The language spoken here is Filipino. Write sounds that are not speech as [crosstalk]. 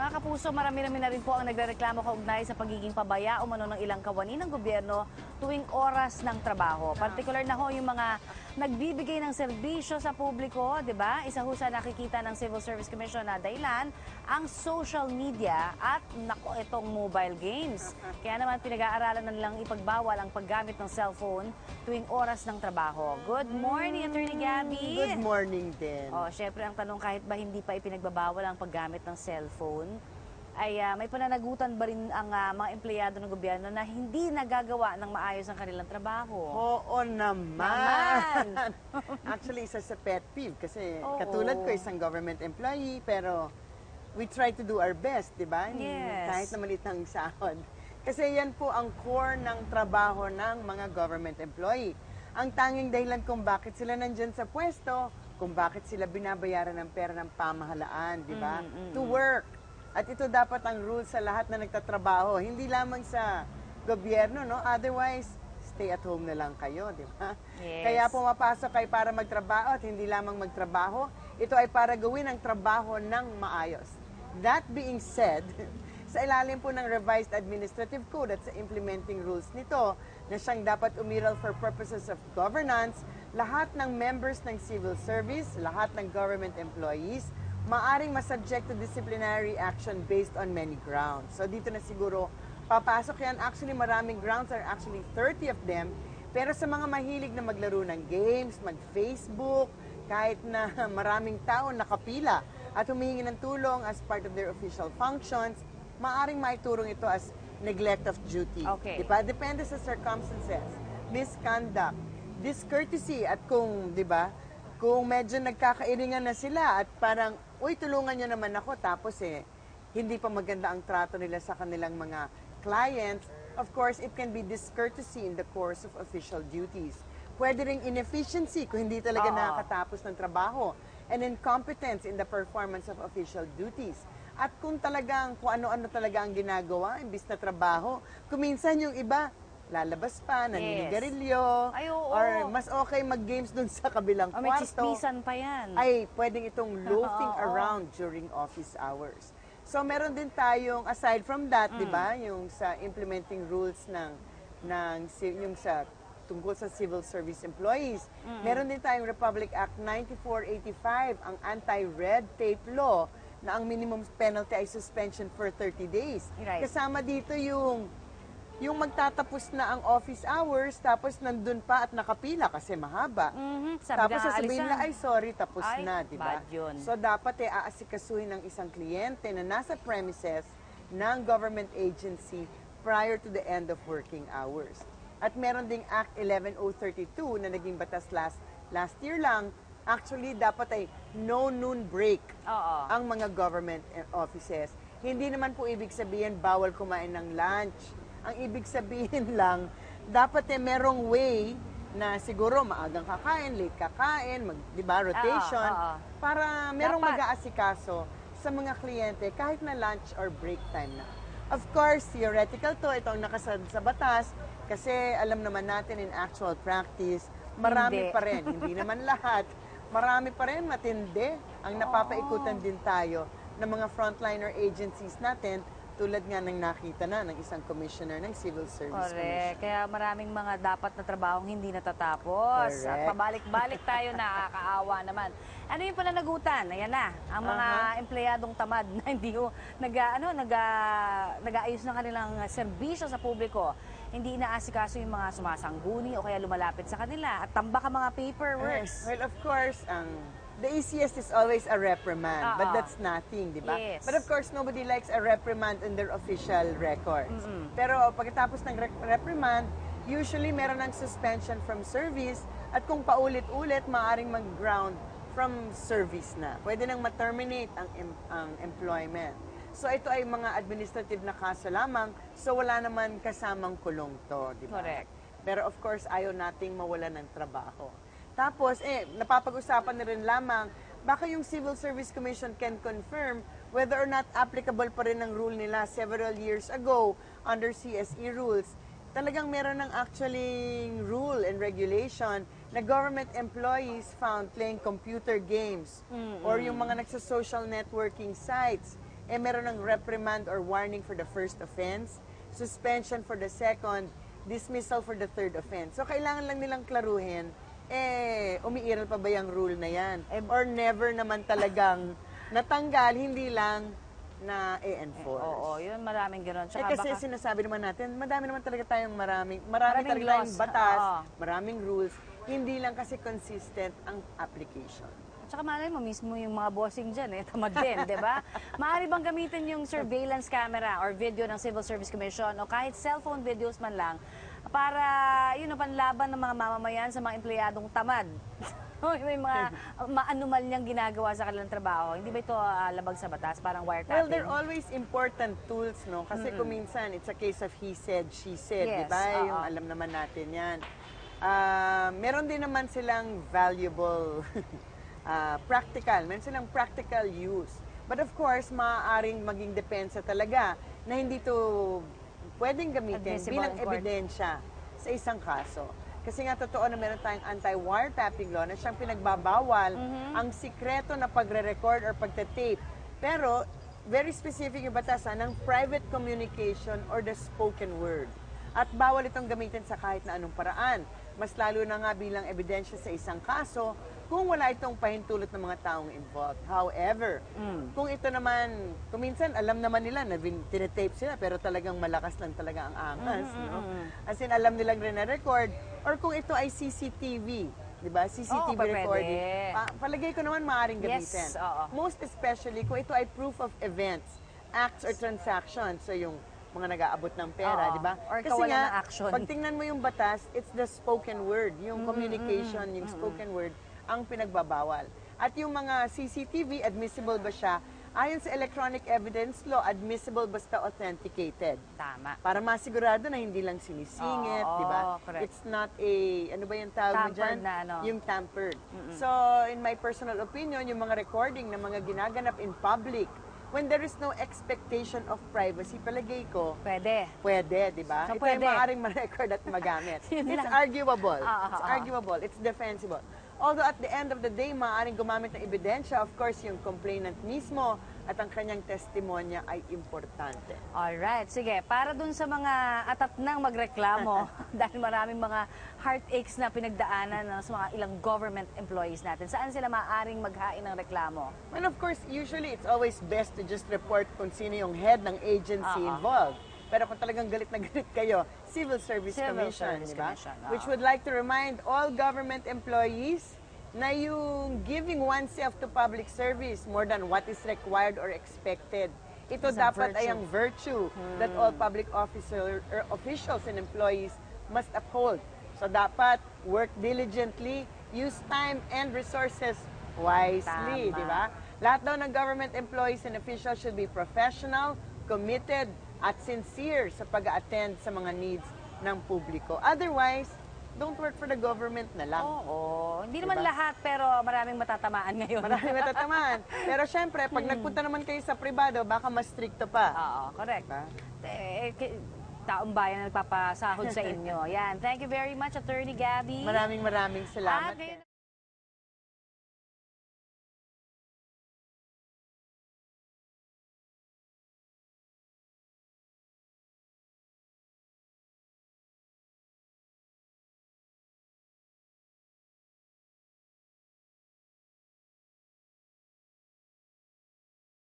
Mga kapuso, marami-rami na rin po ang nagrereklamo kaugnay sa pagiging pabaya o mano ng ilang kawani ng gobyerno tuwing oras ng trabaho. Partikular na ho yung mga nagbibigay ng serbisyo sa publiko, di ba? Isa ho sa nakikita ng Civil Service Commission na dahilan ang social media at nako itong mobile games. Kaya naman pinag-aaralan na nilang ipagbawal ang paggamit ng cellphone tuwing oras ng trabaho. Good morning, Attorney Gabby. Good morning din. Oh, syempre ang tanong kahit ba hindi pa ipinagbabawal ang paggamit ng cellphone, ay ah, may pananagutan ba rin ang ah, mga empleyado ng gobyerno na hindi nagagawa ng maayos ang kanilang trabaho? Oo naman. Naman. [laughs] Actually, isa sa pet peeve kasi Oo. katulad ko isang government employee pero we try to do our best, di ba? Yes. Kahit na maliit ang sahod. Kasi yan po ang core ng trabaho ng mga government employee. Ang tanging dahilan kung bakit sila nandyan sa pwesto, kung bakit sila binabayaran ng pera ng pamahalaan, di ba? Mm, To work. At ito dapat ang rule sa lahat na nagtatrabaho, hindi lamang sa gobyerno, no? Otherwise, stay at home na lang kayo, di ba? Yes. Kaya pumapasok kayo para magtrabaho at hindi lamang magtrabaho, ito ay para gawin ang trabaho ng maayos. That being said, [laughs] sa ilalim po ng revised administrative code at sa implementing rules nito na siyang dapat umiral for purposes of governance, lahat ng members ng civil service, lahat ng government employees, maaring masubject to disciplinary action based on many grounds. So dito na siguro papasok yan. Actually, maraming grounds are actually 30 of them. Pero sa mga mahilig na maglaro ng games, mag-Facebook, kahit na [laughs] maraming tao nakapila at humihingi ng tulong as part of their official functions, maaring maiturong ito as neglect of duty. Okay. Di ba? Depende sa circumstances. Misconduct, discourtesy at kung, di ba, kung medyo nagkakairingan na sila at parang, uy, tulungan nyo naman ako, tapos eh, hindi pa maganda ang trato nila sa kanilang mga clients, of course, it can be discourtesy in the course of official duties. Pwede ring inefficiency kung hindi talaga Oo. nakakatapos ng trabaho and incompetence in the performance of official duties. At kung talagang, kung ano-ano talaga ang ginagawa, imbis na trabaho, kuminsan yung iba, lalabas pa, naninigarilyo, Ay, oo. or mas okay mag-games dun sa kabilang O may kwarto, chismisan pa yan. ay pwedeng itong [laughs] loafing Oo. around during office hours. So meron din tayong aside from that, 'di ba, Mm. yung sa implementing rules ng ng yung sa tungkol sa civil service employees. Meron din tayong Republic Act 9485, ang anti-red tape law na ang minimum penalty ay suspension for 30 days. Right. Kasama dito yung yung magtatapos na ang office hours tapos nandun pa at nakapila kasi mahaba. Mhm, sabi Tapos na sasabihin nila, ay sorry, tapos Ay, na, di ba? So dapat eh, aasikasuhin ng isang kliyente na nasa premises ng government agency prior to the end of working hours. At meron ding Act 11032 na naging batas last, last year lang. Actually, dapat ay no noon break Oo. ang mga government eh, offices. Hindi naman po ibig sabihin bawal kumain ng lunch. Ang ibig sabihin [laughs] lang, dapat eh merong way na siguro maagang kakain, late kakain, mag, di ba, rotation, oo. para merong Dapat. mag-aasikaso sa mga kliyente kahit na lunch or break time na. Of course, theoretical to, ito ang nakasaad sa batas, kasi alam naman natin in actual practice, marami Hindi. pa rin, hindi naman lahat, marami pa rin matindi ang napapaikutan din tayo ng mga frontliner agencies natin tulad nga ng nakita na ng isang commissioner ng Civil Service Correct. Kaya maraming mga dapat na trabahong hindi natatapos. At Correct. pabalik-balik tayo, nakakaawa naman. Ano yung pananagutan? Ayan na, ang mga Aha. empleyadong tamad na hindi ho, nag, ano, nag, nag-aayos ng kanilang serbisyo sa publiko. Hindi inaasikaso yung mga sumasangguni o kaya lumalapit sa kanila at tambak ang mga paperwork. Yes. Well, of course, ang the easiest is always a reprimand, but Oo. that's nothing, di ba? Yes. But of course, nobody likes a reprimand in their official records. Pero pagkatapos ng rep- reprimand, usually meron ng suspension from service at kung paulit-ulit, maaring mag-ground from service na. Pwede nang ma-terminate ang, em- ang employment. So ito ay mga administrative na kaso lamang, so wala naman kasamang kulong to, di ba? Correct. Pero of course, ayaw nating mawala ng trabaho. Tapos, eh, napapag-usapan na rin lamang, baka yung Civil Service Commission can confirm whether or not applicable pa rin ang rule nila several years ago under CSE rules. Talagang meron ng actually rule and regulation na government employees found playing computer games or yung mga nagsa-social networking sites eh meron ng reprimand or warning for the first offense, suspension for the second, dismissal for the third offense. So kailangan lang nilang klaruhin, eh, umiiral pa ba yung rule na yan? Eh, or never naman talagang [laughs] natanggal, hindi lang na i-enforce. Oo, yun maraming gano'n. Eh kasi baka- sinasabi naman natin, madami naman talaga tayong maraming, marami Maraming talaga tayong batas, Oo. maraming rules, hindi lang kasi consistent ang application. Tsaka malay mo mismo yung mga bossing dyan eh, tamad din, di ba? [laughs] Maaari bang gamitin yung surveillance camera or video ng Civil Service Commission o kahit cellphone videos man lang para yun ang panlaban ng mga mamamayan sa mga empleyadong tamad? [laughs] May mga [laughs] maanumal niyang ginagawa sa kanilang trabaho. Hindi ba ito ah, labag sa batas? Parang Well, wiretapping? they're always important tools, no? Kasi kung minsan, it's a case of he said, she said, di Yes, ba? oo. Yung alam naman natin yan. Ah, meron din naman silang valuable [laughs] ah, practical. Meron silang practical use. But of course, maaaring maging depensa talaga na hindi to pwedeng gamitin Admissible bilang in court. ebidensya sa isang kaso. Kasi nga totoo na meron tayong anti-wiretapping law na siyang pinagbabawal Mm-hmm. ang sikreto na pagre-record or pagte-tape. Pero very specific yung batasan ng private communication or the spoken word. At bawal itong gamitin sa kahit na anong paraan. Mas lalo na nga bilang ebidensya sa isang kaso kung wala itong pahintulot ng mga taong involved. However, kung ito naman, kung minsan alam naman nila na tinetape sila pero talagang malakas lang talaga ang angas, no? As in, alam nilang rin na-record or kung ito ay CCTV, di ba? CCTV pwede. recording. Pa- palagay ko naman maaaring Yes, gamitin. oo. Most especially kung ito ay proof of events, acts or transactions. So yung mga nag-aabot ng pera, di ba? Kasi nga, ng action. pag tingnan mo yung batas, it's the spoken word, yung communication, yung spoken word, ang pinagbabawal. At yung mga CCTV, admissible ba siya? Ayon sa electronic evidence law, admissible basta authenticated. Tama. Para masigurado na hindi lang sinisingit, Oo, di ba? correct. It's not a, ano ba yung tawag mo Tampered dyan? na ano. Yung tampered. So, in my personal opinion, yung mga recording na mga ginaganap in public, when there is no expectation of privacy, palagay ko, Pwede. pwede, di ba? So, Ito pwede. maaaring ma-record at magamit. [laughs] It's lang. arguable. Ah, ah, it's ah. arguable. It's defensible. Although at the end of the day, maaaring gumamit ng ebidensya, of course, yung complainant mismo at ang kanyang testimonya ay importante. Alright, sige. Para dun sa mga atat nang magreklamo, [laughs] dahil maraming mga heartaches na pinagdaanan no, sa mga ilang government employees natin, saan sila maaaring maghain ng reklamo? And of course, usually it's always best to just report kung sino yung head ng agency Ah, ah. involved. Pero kung talagang galit na [laughs] galit kayo, Civil Service Civil Commission, Service di ba? Commission, ah. Which would like to remind all government employees na yung giving oneself to public service more than what is required or expected. Ito a dapat ay ang virtue that all public officer or officials and employees must uphold. So dapat work diligently, use time and resources wisely, di ba? Lahat daw ng government employees and officials should be professional, committed, at sincere sa pag-attend sa mga needs ng publiko. Otherwise, don't work for the government na lang. Oo. Hindi naman Diba? lahat, pero maraming matatamaan ngayon. Marami matatamaan. [laughs] Pero syempre, pag nagpunta naman kayo sa pribado, baka mas stricto pa. Oo, correct. Diba? Eh, ki- taong bayan ang nagpapasahod sa inyo. Yan. Thank you very much, Attorney Gabby. Maraming maraming salamat. At ngayon-